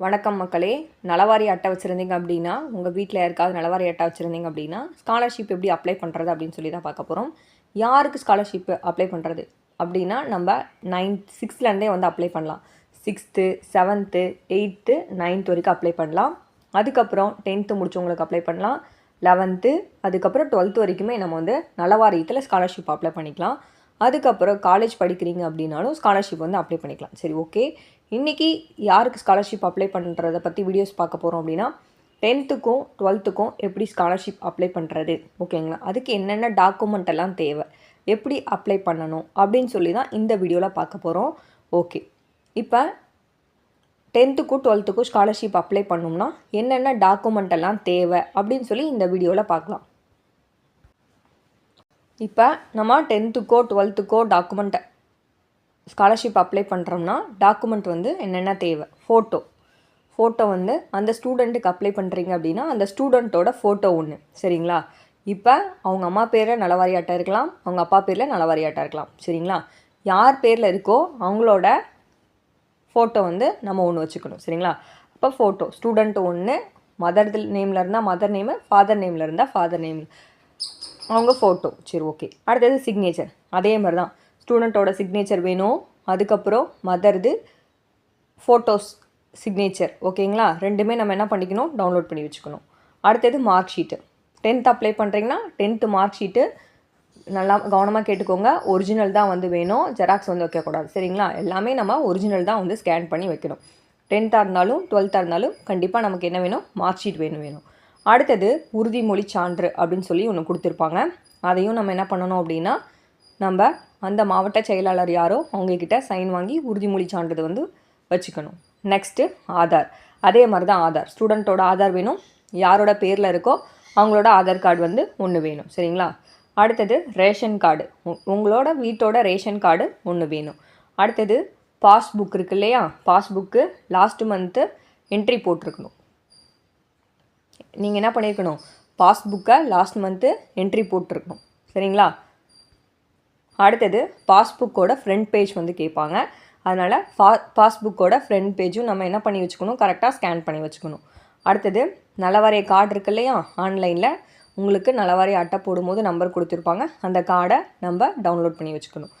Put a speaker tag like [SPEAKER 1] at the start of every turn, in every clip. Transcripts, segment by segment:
[SPEAKER 1] வணக்கம் மக்களே. நலவாரி அட்டை வச்சுருந்தீங்க அப்படின்னா உங்கள் வீட்டில் யாருக்காவது நலவாரி அட்டை வச்சுருந்தீங்க அப்படின்னா ஸ்காலர்ஷிப் எப்படி அப்ளை பண்ணுறது அப்படின்னு சொல்லி தான் பார்க்க போகிறோம் யாருக்கு ஸ்காலர்ஷிப் அப்ளை பண்ணுறது அப்படின்னா நம்ம நைன்த் சிக்ஸ்த்லேருந்தே வந்து அப்ளை பண்ணலாம். சிக்ஸ்த்து செவன்த்து எயித்து நைன்த் வரைக்கும் அப்ளை பண்ணலாம். அதுக்கப்புறம் டென்த்து முடிச்சவங்களுக்கு அப்ளை பண்ணலாம். லெவன்த்து அதுக்கப்புறம் டுவெல்த்து வரைக்குமே நம்ம வந்து நலவாரியத்தில் ஸ்காலர்ஷிப் அப்ளை பண்ணிக்கலாம். அதுக்கப்புறம் காலேஜ் படிக்கிறீங்க அப்படின்னாலும் ஸ்காலர்ஷிப் வந்து அப்ளை பண்ணிக்கலாம். சரி ஓகே இன்றைக்கி யாருக்கு ஸ்காலர்ஷிப் அப்ளை பண்ணுறத பற்றி வீடியோஸ் பார்க்க போகிறோம் அப்படின்னா டென்த்துக்கும் டுவெல்த்துக்கும் எப்படி ஸ்காலர்ஷிப் அப்ளை பண்ணுறது ஓகேங்களா அதுக்கு என்னென்ன டாக்குமெண்ட் எல்லாம் தேவை? எப்படி அப்ளை பண்ணணும்? அப்படின்னு சொல்லி தான் இந்த வீடியோவில் பார்க்க போகிறோம் ஓகே இப்போ டென்த்துக்கும் டுவெல்த்துக்கும் ஸ்காலர்ஷிப் அப்ளை பண்ணோம்னா என்னென்ன டாக்குமெண்ட் எல்லாம் தேவை? அப்படின்னு சொல்லி இந்த வீடியோவில் பார்க்கலாம். இப்போ நம்ம டென்த்துக்கோ டுவெல்த்துக்கோ டாக்குமெண்ட்டை ஸ்காலர்ஷிப் அப்ளை பண்ணுறோம்னா டாக்குமெண்ட் வந்து என்னென்ன தேவை? ஃபோட்டோ ஃபோட்டோ வந்து அந்த ஸ்டூடெண்ட்டுக்கு அப்ளை பண்ணுறீங்க அப்படின்னா அந்த ஸ்டூடெண்ட்டோட ஃபோட்டோ ஒன்று சரிங்களா? இப்போ அவங்க அம்மா பேரில் நலவாரியாட்டாக இருக்கலாம் அவங்க அப்பா பேரில் நலவாரியாட்டாக இருக்கலாம். சரிங்களா? யார் பேரில் இருக்கோ அவங்களோட ஃபோட்டோ வந்து நம்ம ஒன்று வச்சுக்கணும். சரிங்களா? அப்போ ஃபோட்டோ ஸ்டூடெண்ட் ஒன்று மதர் நேமில் இருந்தால் மதர் நேமு ஃபாதர் நேமில் இருந்தால் ஃபாதர் நேம் அவங்க ஃபோட்டோ சரி ஓகே அடுத்தது சிக்னேச்சர் அதே மாதிரி தான் ஸ்டூடெண்ட்டோட சிக்னேச்சர் வேணும். அதுக்கப்புறம் மதர்து ஃபோட்டோஸ் சிக்னேச்சர் ஓகேங்களா ரெண்டுமே நம்ம என்ன பண்ணிக்கணும்? டவுன்லோட் பண்ணி வச்சுக்கணும். அடுத்தது மார்க் ஷீட்டு டென்த் அப்ளை பண்ணுறீங்கன்னா டென்த்து மார்க் ஷீட்டு நல்லா கவனமாக கேட்டுக்கோங்க. ஒரிஜினல் தான் வந்து வேணும். ஜெராக்ஸ் வந்து வைக்கக்கூடாது. சரிங்களா? எல்லாமே நம்ம ஒரிஜினல் தான் வந்து ஸ்கேன் பண்ணி வைக்கணும். டென்த்தாக இருந்தாலும் டுவெல்த்தாக இருந்தாலும் கண்டிப்பாக நமக்கு என்ன வேணும்? மார்க் ஷீட் வேணும் வேணும். அடுத்தது உறுதிமொழி சான்று அப்படின்னு சொல்லி ஒன்று கொடுத்துருப்பாங்க. அதையும் நம்ம என்ன பண்ணணும் அப்படின்னா நம்ம அந்த மாவட்ட செயலாளர் யாரோ அவங்கக்கிட்ட சைன் வாங்கி உறுதிமொழி சான்றது வந்து வச்சுக்கணும். நெக்ஸ்ட்டு ஆதார். அதே மாதிரி தான் ஆதார் ஸ்டூடெண்ட்டோட ஆதார் வேணும். யாரோட பேரில் இருக்கோ அவங்களோட ஆதார் கார்டு வந்து ஒன்று வேணும். சரிங்களா? அடுத்தது ரேஷன் கார்டு உங்களோட வீட்டோட ரேஷன் கார்டு ஒன்று வேணும். அடுத்தது பாஸ்புக் இருக்கு இல்லையா? பாஸ்புக்கு லாஸ்ட் மந்த்து என்ட்ரி போட்டிருக்கணும். நீங்கள் என்ன பண்ணியிருக்கணும் பாஸ்புக்கை லாஸ்ட் மந்த்து என்ட்ரி போட்டிருக்கணும். சரிங்களா? அடுத்தது பாஸ்புக்கோட ஃப்ரண்ட் பேஜ் வந்து கேட்பாங்க. அதனால் பா பாஸ்புக்கோட ஃப்ரண்ட் பேஜும் நம்ம என்ன பண்ணி வச்சுக்கணும்? கரெக்டாக ஸ்கேன் பண்ணி வச்சுக்கணும். அடுத்தது நலவாரிய கார்டு இருக்கு இல்லையா? ஆன்லைனில் உங்களுக்கு நலவாரி அட்டை போடும்போது நம்பர் கொடுத்துருப்பாங்க. அந்த கார்டை நம்ம டவுன்லோட் பண்ணி வச்சுக்கணும்.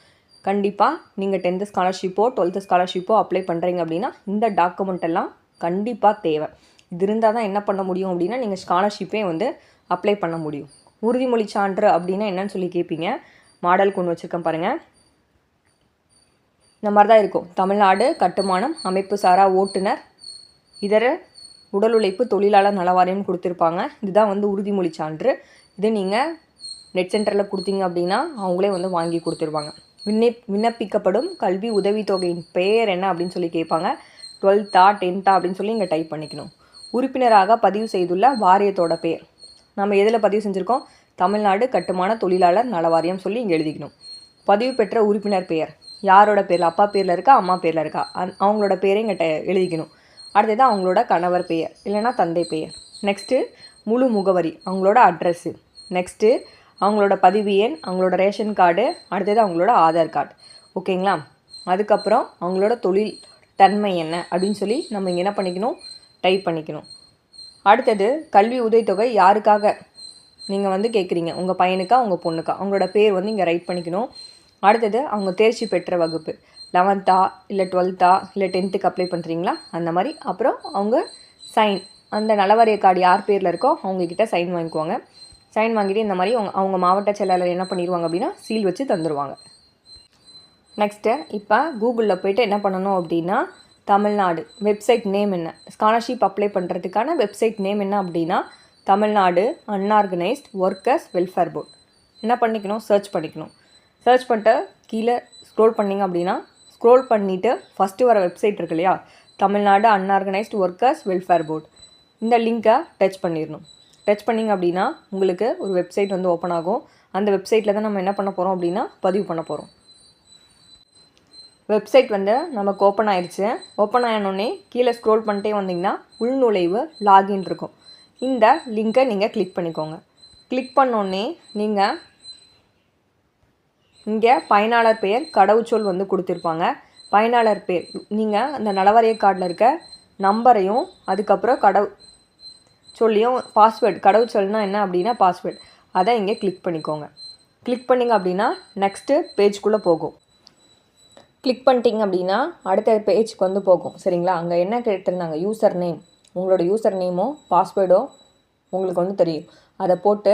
[SPEAKER 1] கண்டிப்பாக நீங்கள் டென்த்து ஸ்காலர்ஷிப்போ டுவெல்த்து ஸ்காலர்ஷிப்போ அப்ளை பண்ணுறீங்க அப்படின்னா இந்த டாக்குமெண்ட் எல்லாம் கண்டிப்பாக தேவை. இது இருந்தால் தான் என்ன பண்ண முடியும் அப்படின்னா நீங்கள் ஸ்காலர்ஷிப்பே வந்து அப்ளை பண்ண முடியும். உறுதிமொழி சான்று அப்படின்னா என்னன்னு சொல்லி கேட்பீங்க மாடல் கொண்டு வச்சுருக்கேன் பாருங்கள் இந்த மாதிரி தான் இருக்கும். தமிழ்நாடு கட்டுமானம் அமைப்பு சாரா ஓட்டுநர் இதர உடல் உழைப்பு தொழிலாளர் நலவாரியம் கொடுத்துருப்பாங்க. இதுதான் வந்து உறுதிமொழி சான்று. இது நீங்கள் நெட் சென்டரில் கொடுத்தீங்க அப்படின்னா அவங்களே வந்து வாங்கி கொடுத்துருவாங்க. விண்ணப் விண்ணப்பிக்கப்படும் கல்வி உதவித்தொகையின் பெயர் என்ன அப்படின்னு சொல்லி கேட்பாங்க டுவெல்த்தா டென்த்தா அப்படின்னு சொல்லி இங்கே டைப் பண்ணிக்கணும். உறுப்பினராக பதிவு செய்துள்ள வாரியத்தோட பெயர். நம்ம எதில் பதிவு செஞ்சுருக்கோம்? தமிழ்நாடு கட்டுமான தொழிலாளர் நலவாரியம் சொல்லி இங்கே எழுதிக்கணும். பதிவு பெற்ற உறுப்பினர் பெயர். யாரோட பேரில்? அப்பா பேரில் இருக்கா? அம்மா பேரில் இருக்கா? அந் அவங்களோட பேரையும் கிட்ட எழுதிக்கணும். அடுத்தது அவங்களோட கணவர் பெயர் இல்லைனா தந்தை பெயர். நெக்ஸ்ட்டு முழு முகவரி அவங்களோட அட்ரஸ்ஸு நெக்ஸ்ட்டு அவங்களோட பதிவு எண் அவங்களோட ரேஷன் கார்டு அடுத்தது அவங்களோட ஆதார் கார்டு ஓகேங்களா அதுக்கப்புறம் அவங்களோட தொழில் தன்மை என்ன? அப்படின்னு சொல்லி நம்ம இங்கே என்ன பண்ணிக்கணும்? டைப் பண்ணிக்கணும். அடுத்தது கல்வி உதவித்தொகை யாருக்காக? நீங்கள் வந்து கேட்குறீங்க உங்கள் பையனுக்கா உங்கள் பொண்ணுக்கா? அவங்களோட பேர் வந்து இங்கே ரைட் பண்ணிக்கணும். அடுத்தது அவங்க தேர்ச்சி பெற்ற வகுப்பு. லெவன்த்தா இல்லை டுவெல்த்தா இல்லை டென்த்துக்கு அப்ளை பண்ணுறீங்களா அந்த மாதிரி. அப்புறம் அவங்க சைன் அந்த நலவாரிய கார்டு யார் பேரில் இருக்கோ அவங்கக்கிட்ட சைன் வாங்கிக்குவாங்க. சைன் வாங்கிட்டு இந்த மாதிரி அவங்க அவங்க மாவட்ட செயலாளர் என்ன பண்ணிடுவாங்க அப்படின்னா சீல் வச்சு தந்துடுவாங்க நெக்ஸ்ட்டு இப்போ கூகுளில் போய்ட்டு என்ன பண்ணணும் அப்படின்னா தமிழ்நாடு. வெப்சைட் நேம் என்ன? ஸ்காலர்ஷிப் அப்ளை பண்ணுறதுக்கான வெப்சைட் நேம் என்ன அப்படின்னா Tamil Nadu unorganised workers welfare board என்ன பண்ணிக்கணும்? சர்ச் பண்ணிக்கணும். சர்ச் பண்ணிட்டு கீழே ஸ்க்ரோல் பண்ணிங்க அப்படின்னா ஸ்க்ரோல் பண்ணிவிட்டு ஃபஸ்ட்டு வர வெப்சைட் இருக்கு இல்லையா? Tamil Nadu unorganised workers welfare board இந்த லிங்க்கை டச் பண்ணிடணும். டச் பண்ணிங்க அப்படின்னா உங்களுக்கு ஒரு வெப்சைட் வந்து ஓப்பன் ஆகும். அந்த வெப்சைட்டில் தான் நம்ம என்ன பண்ண போகிறோம் அப்படின்னா பதிவு பண்ண போகிறோம் வெப்சைட் வந்து நமக்கு ஓப்பன் ஆயிடுச்சு ஓப்பன் ஆனோடனே கீழே ஸ்க்ரோல் பண்ணிட்டே வந்தீங்கன்னா உள்நுழைவு லாகின் இருக்கும். இந்த லிங்கை நீங்கள் கிளிக் பண்ணிக்கோங்க. கிளிக் பண்ணோடனே நீங்கள் இங்கே பயனாளர் பெயர் கடவுச்சொல் வந்து கொடுத்துருப்பாங்க. பயனாளர் பேர் நீங்கள் அந்த நலவரைய கார்டில் இருக்க நம்பரையும் அதுக்கப்புறம் கடவு சொல்லியும் பாஸ்வேர்டு கடவுச்சொல்னால் என்ன அப்படின்னா பாஸ்வேர்டு அதை இங்கே கிளிக் பண்ணிக்கோங்க. கிளிக் பண்ணிங்க அப்படின்னா நெக்ஸ்ட்டு பேஜ்குள்ளே போகும். கிளிக் பண்ணிட்டீங்க அப்படின்னா அடுத்த பேஜுக்கு வந்து போகும். சரிங்களா? அங்கே என்ன கேட்டிருந்தாங்க? யூசர் நேம் உங்களோட யூசர் நேமோ பாஸ்வேர்டோ உங்களுக்கு வந்து தெரியும். அதை போட்டு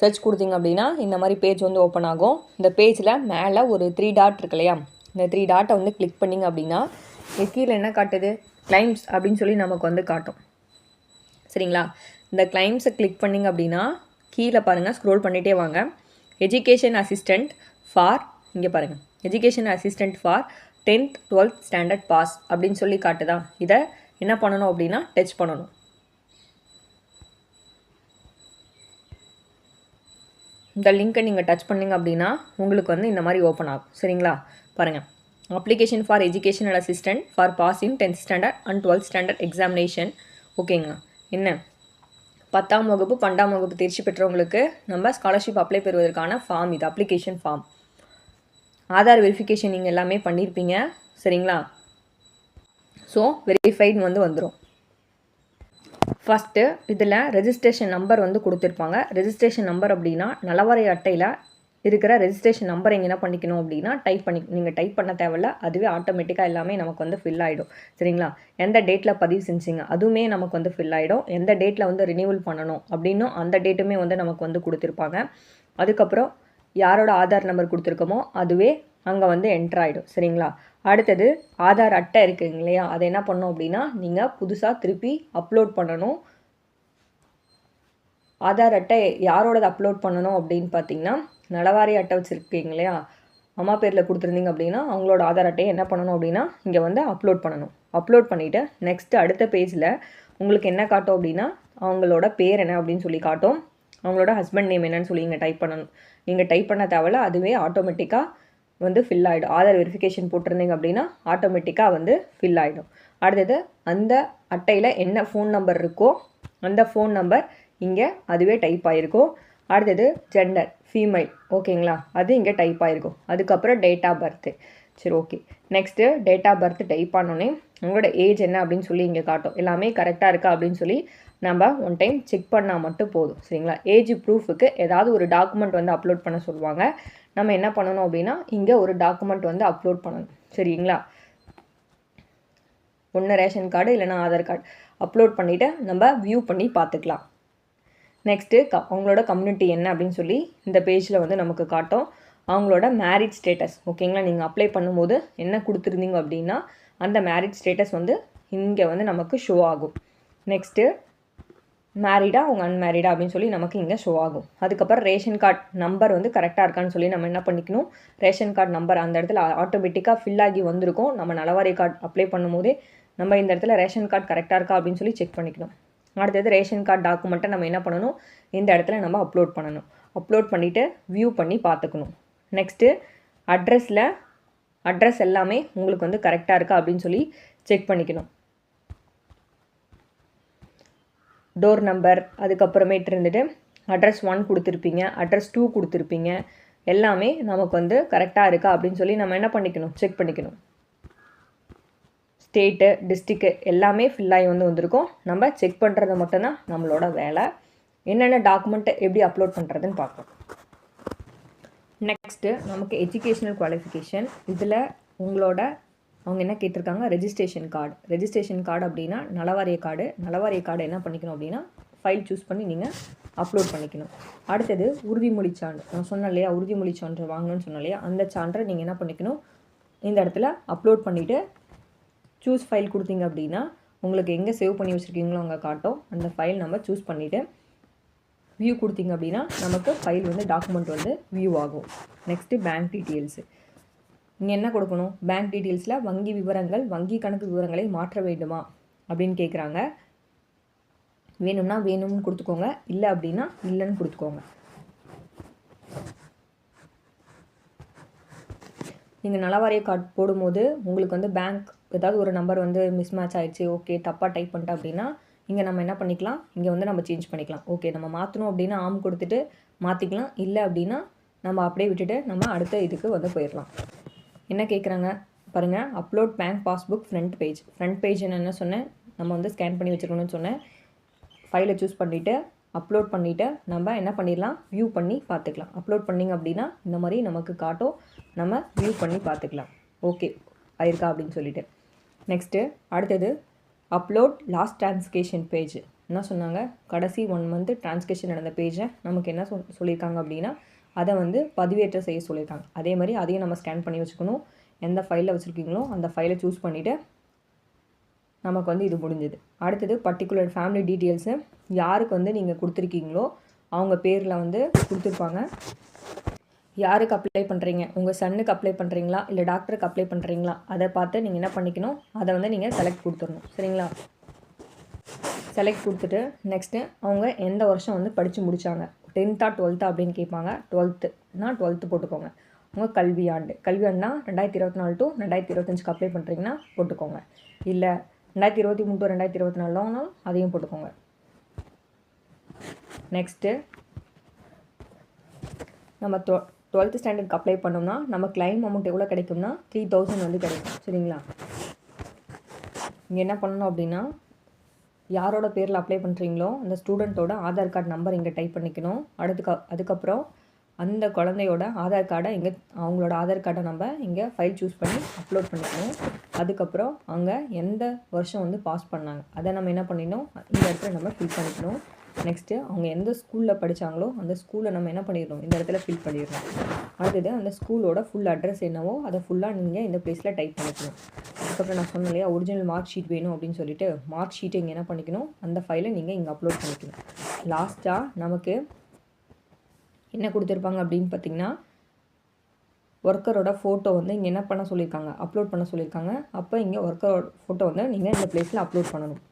[SPEAKER 1] சர்ச் கொடுத்தீங்க அப்படின்னா இந்த மாதிரி பேஜ் வந்து ஓப்பன் ஆகும். இந்த பேஜில் மேலே ஒரு த்ரீ டாட் இருக்கு இல்லையா? இந்த த்ரீ டாட்டை வந்து கிளிக் பண்ணிங்க அப்படின்னா இது கீழே என்ன காட்டுது? கிளைம்ஸ் அப்படின்னு சொல்லி நமக்கு வந்து காட்டும். சரிங்களா? இந்த கிளைம்ஸை கிளிக் பண்ணிங்க அப்படின்னா கீழே பாருங்கள் ஸ்க்ரோல் பண்ணிகிட்டே வாங்க. எஜுகேஷன் அசிஸ்டண்ட் ஃபார் இங்கே பாருங்கள் education assistant for tenth twelfth standard pass அப்படின்னு சொல்லி காட்டுதான். இதை என்ன பண்ணணும் அப்படின்னா டச் பண்ணணும். இந்த லிங்க்கை நீங்கள் டச் பண்ணிங்க அப்படின்னா உங்களுக்கு வந்து இந்த மாதிரி ஓப்பன் ஆகும். சரிங்களா? பாருங்கள் application for educational assistant for pass in tenth standard and twelfth standard examination ஓகேங்க என்ன? பத்தாம் வகுப்பு பன்னெண்டாம் வகுப்பு தேர்ச்சி பெற்றவங்களுக்கு நம்ம ஸ்காலர்ஷிப் அப்ளை பெறுவதற்கான ஃபார்ம் இது அப்ளிகேஷன் ஃபார்ம் ஆதார் வெரிஃபிகேஷன் நீங்கள் எல்லாமே பண்ணியிருப்பீங்க சரிங்களா? ஸோ வெரிஃபைட் வந்து வந்துடும் ஃபஸ்ட்டு இதில் ரெஜிஸ்ட்ரேஷன் நம்பர் வந்து கொடுத்துருப்பாங்க. ரெஜிஸ்ட்ரேஷன் நம்பர் அப்படின்னா நலவரை அட்டையில் இருக்கிற ரெஜிஸ்ட்ரேஷன் நம்பர் இங்கே என்ன பண்ணிக்கணும் அப்படின்னா டைப் பண்ணி நீங்கள் டைப் பண்ண தேவையில்ல அதுவே ஆட்டோமேட்டிக்காக எல்லாமே நமக்கு வந்து ஃபில் ஆகிடும் சரிங்களா? எந்த டேட்டில் பதிவு செஞ்சீங்க அதுவுமே நமக்கு வந்து ஃபில் ஆகிடும் எந்த டேட்டில் வந்து ரினியூவல் பண்ணணும் அப்படின்னும் அந்த டேட்டுமே வந்து நமக்கு வந்து கொடுத்துருப்பாங்க. அதுக்கப்புறம் யாரோட ஆதார் நம்பர் கொடுத்துருக்கோமோ அதுவே அங்கே வந்து என்ட்ரு ஆகிடும் சரிங்களா? அடுத்தது ஆதார் அட்டை இருக்குங்க இல்லையா? அதை என்ன பண்ணோம் அப்படின்னா நீங்கள் புதுசாக திருப்பி அப்லோட் பண்ணணும். ஆதார் அட்டை யாரோடது அப்லோட் பண்ணணும் அப்படின்னு பார்த்தீங்கன்னா நலவாரி அட்டை வச்சுருக்கீங்க இல்லையா? அம்மா பேரில் கொடுத்துருந்தீங்க அப்படின்னா அவங்களோட ஆதார் அட்டையை என்ன பண்ணணும் அப்படின்னா இங்கே வந்து அப்லோட் பண்ணணும். அப்லோட் பண்ணிவிட்டு நெக்ஸ்ட்டு அடுத்த பேஜில் உங்களுக்கு என்ன காட்டும் அப்படின்னா அவங்களோட பேர் என்ன அப்படின்னு சொல்லி காட்டும். அவங்களோட ஹஸ்பண்ட் நேம் என்னன்னு சொல்லி இங்கே டைப் பண்ணணும். நீங்கள் டைப் பண்ண தேவையில்ல அதுவே ஆட்டோமேட்டிக்காக வந்து ஃபில் ஆகிடும் ஆதார் வெரிஃபிகேஷன் போட்டிருந்தீங்க அப்படின்னா ஆட்டோமேட்டிக்காக வந்து ஃபில் ஆகிடும் அடுத்தது அந்த அட்டையில் என்ன ஃபோன் நம்பர் இருக்கோ அந்த ஃபோன் நம்பர் இங்கே அதுவே டைப் ஆகிருக்கும் அடுத்தது ஜெண்டர் ஃபீமைல் ஓகேங்களா அது இங்கே டைப் ஆகிருக்கும் அதுக்கப்புறம் டேட் ஆஃப் பர்த்து சரி okay next date of birth type பண்ணோன்னே உங்களோட ஏஜ் என்ன அப்படின்னு சொல்லி இங்கே காட்டும். எல்லாமே கரெக்டாக இருக்கா அப்படின்னு சொல்லி நம்ம ஒன் டைம் செக் பண்ணால் மட்டும் போதும் சரிங்களா? ஏஜ் ப்ரூஃபுக்கு ஏதாவது ஒரு டாக்குமெண்ட் வந்து அப்லோட் பண்ண சொல்லுவாங்க. நம்ம என்ன பண்ணணும் அப்படின்னா இங்கே ஒரு டாக்குமெண்ட் வந்து அப்லோட் பண்ணணும் சரிங்களா? ஒன்று ரேஷன் கார்டு இல்லைனா ஆதார் கார்டு அப்லோட் பண்ணிவிட்டு நம்ம வியூ பண்ணி பார்த்துக்கலாம். நெக்ஸ்ட்டு க அவங்களோட கம்யூனிட்டி என்ன அப்படின்னு சொல்லி இந்த பேஜில் வந்து நமக்கு காட்டும். அவங்களோட மேரிட் ஸ்டேட்டஸ் ஓகேங்களா நீங்கள் அப்ளை பண்ணும்போது என்ன கொடுத்துருந்தீங்க அப்படின்னா அந்த மேரிட் ஸ்டேட்டஸ் வந்து இங்கே வந்து நமக்கு ஷோ ஆகும். நெக்ஸ்ட்டு மேரிடா அவங்க அன்மேரிடா அப்படின்னு சொல்லி நமக்கு இங்கே ஷோ ஆகும். அதுக்கப்புறம் ரேஷன் கார்டு நம்பர் வந்து கரெக்டாக இருக்கான்னு சொல்லி நம்ம என்ன பண்ணிக்கணும்? ரேஷன் கார்டு நம்பர் அந்த இடத்துல ஆட்டோமேட்டிக்காக ஃபில் ஆகி வந்திருக்கும். நம்ம நலவாரி கார்டு அப்ளை பண்ணும்போதே நம்ம இந்த இடத்துல ரேஷன் கார்டு கரெக்டாக இருக்கா அப்படின்னு சொல்லி செக் பண்ணிக்கணும். அடுத்தது ரேஷன் கார்டு டாக்குமெண்ட்டை நம்ம என்ன பண்ணணும்? இந்த இடத்துல நம்ம அப்லோட் பண்ணணும். அப்லோட் பண்ணிவிட்டு வியூ பண்ணி பார்த்துக்கணும். நெக்ஸ்ட்டு அட்ரஸில் அட்ரஸ் எல்லாமே உங்களுக்கு வந்து கரெக்டாக இருக்கா அப்படின்னு சொல்லி செக் பண்ணிக்கணும். டோர் நம்பர் அதுக்கப்புறமேட்டு இருந்துட்டு அட்ரஸ் ஒன் கொடுத்துருப்பீங்க அட்ரஸ் டூ கொடுத்துருப்பீங்க எல்லாமே நமக்கு வந்து கரெக்டாக இருக்கா அப்படின்னு சொல்லி நம்ம என்ன பண்ணிக்கணும்? செக் பண்ணிக்கணும். ஸ்டேட்டு டிஸ்ட்ரிக்கு எல்லாமே ஃபில்லாகி வந்து வந்திருக்கும். நம்ம செக் பண்ணுறது மட்டும்தான் நம்மளோட வேலை. என்னென்ன டாக்குமெண்ட்டை எப்படி அப்லோட் பண்ணுறதுன்னு பார்க்கலாம் நெக்ஸ்ட்டு நமக்கு எஜுகேஷ்னல் குவாலிஃபிகேஷன் இதில் உங்களோட அவங்க என்ன கேட்டிருக்காங்க? ரெஜிஸ்ட்ரேஷன் கார்டு ரெஜிஸ்ட்ரேஷன் கார்டு அப்படின்னா நலவாரிய கார்டு நலவாரிய கார்டு என்ன பண்ணிக்கணும் அப்படின்னா ஃபைல் சூஸ் பண்ணி நீங்கள் அப்லோட் பண்ணிக்கணும். அடுத்தது உறுதிமொழி சான்று. நான் சொன்னேன் இல்லையா உறுதிமொழி சான்று வாங்கணும்னு சொன்னேன் இல்லையா அந்த சான்றை நீங்கள் என்ன பண்ணிக்கணும்? இந்த இடத்துல அப்லோட் பண்ணிவிட்டு சூஸ் ஃபைல் கொடுத்தீங்க அப்படின்னா உங்களுக்கு எங்கே சேவ் பண்ணி வச்சுருக்கீங்களோ அங்கே காட்டும். அந்த ஃபைல் நம்ம சூஸ் பண்ணிவிட்டு வியூ கொடுத்தீங்க அப்படின்னா நமக்கு ஃபைல் வந்து டாக்குமெண்ட் வந்து வியூ ஆகும். நெக்ஸ்ட்டு பேங்க் டீட்டெயில்ஸு நீங்கள் என்ன கொடுக்கணும்? பேங்க் டீட்டெயில்ஸில் வங்கி விவரங்கள் வங்கி கணக்கு விவரங்களை மாற்ற வேண்டுமா? அப்படின்னு கேட்குறாங்க வேணும்னா வேணும்னு கொடுத்துக்கோங்க. இல்லை அப்படின்னா இல்லைன்னு கொடுத்துக்கோங்க. நீங்கள் நலவாரிய கார்டு போடும்போது உங்களுக்கு வந்து பேங்க் ஏதாவது ஒரு நம்பர் வந்து மிஸ் மேட்ச் ஆயிடுச்சு ஓகே தப்பாக டைப் பண்ணிட்டேன் அப்படின்னா இங்கே நம்ம என்ன பண்ணிக்கலாம்? இங்கே வந்து நம்ம சேஞ்ச் பண்ணிக்கலாம். ஓகே நம்ம மாற்றணும் அப்படின்னா ஆம் கொடுத்துட்டு மாற்றிக்கலாம் இல்லை அப்படின்னா நம்ம அப்படியே விட்டுட்டு நம்ம அடுத்த இதுக்கு வந்து போயிடலாம். என்ன கேட்குறாங்க பாருங்கள் upload bank passbook front page front page என்னென்ன சொன்னேன். நம்ம வந்து ஸ்கேன் பண்ணி வச்சுருக்கணும்னு சொன்னேன். ஃபைலை சூஸ் பண்ணிவிட்டு அப்லோட் பண்ணிவிட்டு நம்ம என்ன பண்ணிடலாம்? வியூ பண்ணி பார்த்துக்கலாம். அப்லோட் பண்ணிங்க அப்படின்னா இந்த மாதிரி நமக்கு காட்டும். நம்ம வியூ பண்ணி பார்த்துக்கலாம். ஓகே ஆயிருக்கா அப்படின்னு சொல்லிட்டு. நெக்ஸ்ட்டு அடுத்தது அப்லோட் லாஸ்ட் டிரான்ஸ்கேஷன் பேஜ் என்ன சொன்னாங்க? கடைசி ஒன் மந்த் டிரான்ஸ்கேஷன் நடந்த பேஜை நமக்கு என்ன சொல் சொல்லியிருக்காங்க அப்படின்னா அதை வந்து பதிவேற்ற செய்ய சொல்லியிருக்காங்க. அதே மாதிரி அதையும் நம்ம ஸ்கேன் பண்ணி வச்சுக்கணும். எந்த ஃபைலில் வச்சுருக்கீங்களோ அந்த ஃபைலை சூஸ் பண்ணிவிட்டு நமக்கு வந்து இது முடிஞ்சுது. அடுத்தது பர்டிகுலர் ஃபேமிலி டீட்டெயில்ஸு யாருக்கு வந்து நீங்கள் கொடுத்துருக்கீங்களோ அவங்க பேரில் வந்து கொடுத்துருப்பாங்க. யாருக்கு அப்ளை பண்ணுறீங்க உங்கள் சன்னுக்கு அப்ளை பண்ணுறீங்களா இல்லை டாக்டருக்கு அப்ளை பண்ணுறீங்களா அதை பார்த்து நீங்கள் என்ன பண்ணிக்கணும்? அதை வந்து நீங்கள் செலக்ட் கொடுத்துடணும். சரிங்களா? செலக்ட் கொடுத்துட்டு நெக்ஸ்ட்டு அவங்க எந்த வருஷம் வந்து படித்து முடித்தாங்க டென்த்தா டுவெல்த்தா அப்படின்னு கேட்பாங்க. டுவெல்த்துனா டுவெல்த்து போட்டுக்கோங்க. உங்கள் கல்வியாண்டு கல்வியாண்டுனா ரெண்டாயிரத்தி இருபத்தி நாலு டு ரெண்டாயிரத்தி இருபத்தஞ்சுக்கு அப்ளை பண்ணுறீங்கன்னா போட்டுக்கோங்க. இல்லை ரெண்டாயிரத்தி இருபத்தி மூணு டு ரெண்டாயிரத்தி இருபத்தி நாலுனாலும் அதையும் போட்டுக்கோங்க. நெக்ஸ்ட்டு நம்ம டொ டுவெல்த்து ஸ்டாண்டர்டுக்கு அப்ளை பண்ணோம்னா நம்ம கிளைம் அமௌண்ட் எவ்வளோ கிடைக்கும்னா த்ரீ தௌசண்ட் வந்து கிடைக்கும். சரிங்களா? இங்கே என்ன பண்ணணும் அப்படின்னா யாரோட பேரில் அப்ளை பண்ணுறீங்களோ அந்த ஸ்டூடெண்ட்டோட ஆதார் கார்டு நம்பர் இங்கே டைப் பண்ணிக்கணும். அடுத்துக்கு அதுக்கப்புறம் அந்த குழந்தையோட ஆதார் கார்டை இங்கே அவங்களோட ஆதார் கார்டை நம்ம இங்கே ஃபைல் சூஸ் பண்ணி அப்லோட் பண்ணிக்கணும். அதுக்கப்புறம் அங்கே எந்த வருஷம் வந்து பாஸ் பண்ணாங்க. அதை நம்ம என்ன பண்ணிடணும்? இந்த இடத்துல நம்ம ஃபில் பண்ணிக்கணும். நெக்ஸ்ட்டு அவங்க எந்த ஸ்கூலில் படித்தாங்களோ அந்த ஸ்கூலை நம்ம என்ன பண்ணிடுறோம் இந்த இடத்துல ஃபில் பண்ணிடுறோம் அடுத்தது அந்த ஸ்கூலோட ஃபுல் அட்ரஸ் என்னவோ அதை ஃபுல்லாக நீங்கள் இந்த ப்ளேஸில் டைப் பண்ணிக்கணும். அதுக்கப்புறம் நான் சொன்னேன் இல்லையா ஒரிஜினல் மார்க் ஷீட் வேணும் அப்படின்னு சொல்லிட்டு மார்க் ஷீட்டை இங்கே என்ன பண்ணிக்கணும்? அந்த ஃபைலை நீங்கள் இங்கே அப்லோட் பண்ணிக்கணும். லாஸ்ட்டாக நமக்கு என்ன கொடுத்துருப்பாங்க அப்படின்னு பார்த்தீங்கன்னா ஒர்க்கரோட ஃபோட்டோ வந்து இங்கே என்ன பண்ண சொல்லியிருக்காங்க? அப்லோட் பண்ண சொல்லியிருக்காங்க. அப்போ இங்கே ஒர்க்கரோட ஃபோட்டோ வந்து நீங்கள் இந்த பிளேஸில் அப்லோட் பண்ணணும்.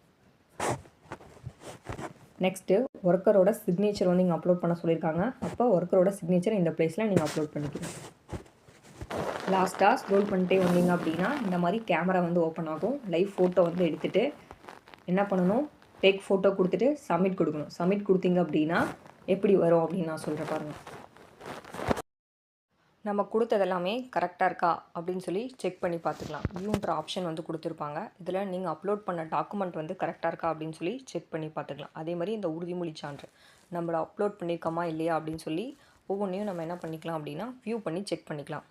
[SPEAKER 1] நெக்ஸ்ட்டு ஒர்க்கரோட சிக்னேச்சர் வந்து இங்கே அப்லோட் பண்ண சொல்லியிருக்காங்க அப்போ ஒர்க்கரோட சிக்னேச்சர் இந்த ப்ளேஸில் நீங்கள் அப்லோட் பண்ணிக்கலாம். லாஸ்ட்டாக ஸ்க்ரோல் பண்ணிட்டே வந்தீங்க அப்படின்னா இந்த மாதிரி கேமரா வந்து ஓப்பன் ஆகும். லைவ் ஃபோட்டோ வந்து எடுத்துகிட்டு என்ன பண்ணணும்? டேக் ஃபோட்டோ கொடுத்துட்டு சப்மிட் கொடுக்கணும். சப்மிட் கொடுத்தீங்க அப்படின்னா எப்படி வரும் அப்படின்னு நான் சொல்கிறேன் பாருங்கள் நம்ம கொடுத்ததெல்லாமே கரெக்டாக இருக்கா அப்படின்னு சொல்லி செக் பண்ணி பார்த்துக்கலாம். வியூன்ற ஆப்ஷன் வந்து கொடுத்துருப்பாங்க. இதில் நீங்கள் அப்லோட் பண்ண டாக்குமெண்ட் வந்து கரெக்டாக இருக்கா அப்படின்னு சொல்லி செக் பண்ணி பார்த்துக்கலாம். அதே மாதிரி இந்த உறுதிமொழி சான்று. நம்மளை அப்லோட் பண்ணியிருக்கோமா இல்லையா அப்படின்னு சொல்லி ஒவ்வொன்றையும் நம்ம என்ன பண்ணிக்கலாம் அப்படின்னா வியூ பண்ணி செக் பண்ணிக்கலாம்.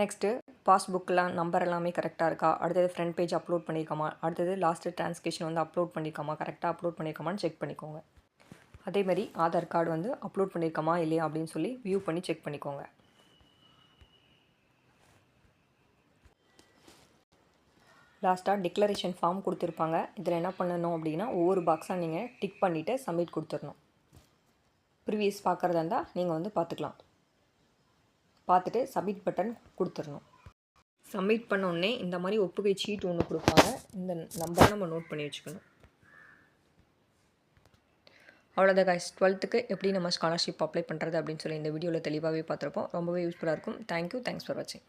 [SPEAKER 1] நெக்ஸ்ட்டு பாஸ்புக்கெலாம் நம்பர் எல்லாமே கரெக்டாக இருக்கா? அடுத்தது ஃப்ரண்ட் பேஜ் அப்லோட் பண்ணியிருக்கோமா அடுத்தது லாஸ்ட்டு ட்ரான்ஸ்கேஷன் வந்து அப்லோட் பண்ணியிருக்கோமா கரெக்டாக அப்லோட் பண்ணியிருக்கோமான்னு செக் பண்ணிக்கோங்க. அதே மாதிரி ஆதார் கார்டு வந்து அப்லோட் பண்ணியிருக்கோமா இல்லையா அப்படின்னு சொல்லி வியூ பண்ணி செக் பண்ணிக்கோங்க. லாஸ்ட்டாக டிக்ளரேஷன் ஃபார்ம் கொடுத்துருப்பாங்க. இதில் என்ன பண்ணணும் அப்படின்னா ஒவ்வொரு பாக்ஸாக நீங்கள் டிக் பண்ணிவிட்டு சப்மிட் கொடுத்துடணும். ப்ரிவியஸ் பார்க்குறதா இருந்தால் நீங்கள் வந்து பார்த்துக்கலாம் பார்த்துட்டு சப்மிட் பட்டன் கொடுத்துடணும். சப்மிட் பண்ண உடனே இந்த மாதிரி ஒப்புகை சீட் ஒன்று கொடுப்பாங்க. இந்த நம்பரை நம்ம நோட் பண்ணி வச்சுக்கணும். அவ்வளோதான் கைஸ் டுவெல்த்துக்கு எப்படி நம்ம ஸ்காலர்ஷிப் அப்ளை பண்ணுறது அப்படின்னு சொல்லி இந்த வீடியோவில் தெளிவாகவே பார்த்துருப்போம். ரொம்பவே யூஸ்ஃபுல்லாக இருக்கும். தேங்க்யூ தேங்க்ஸ் ஃபார் வாட்சிங்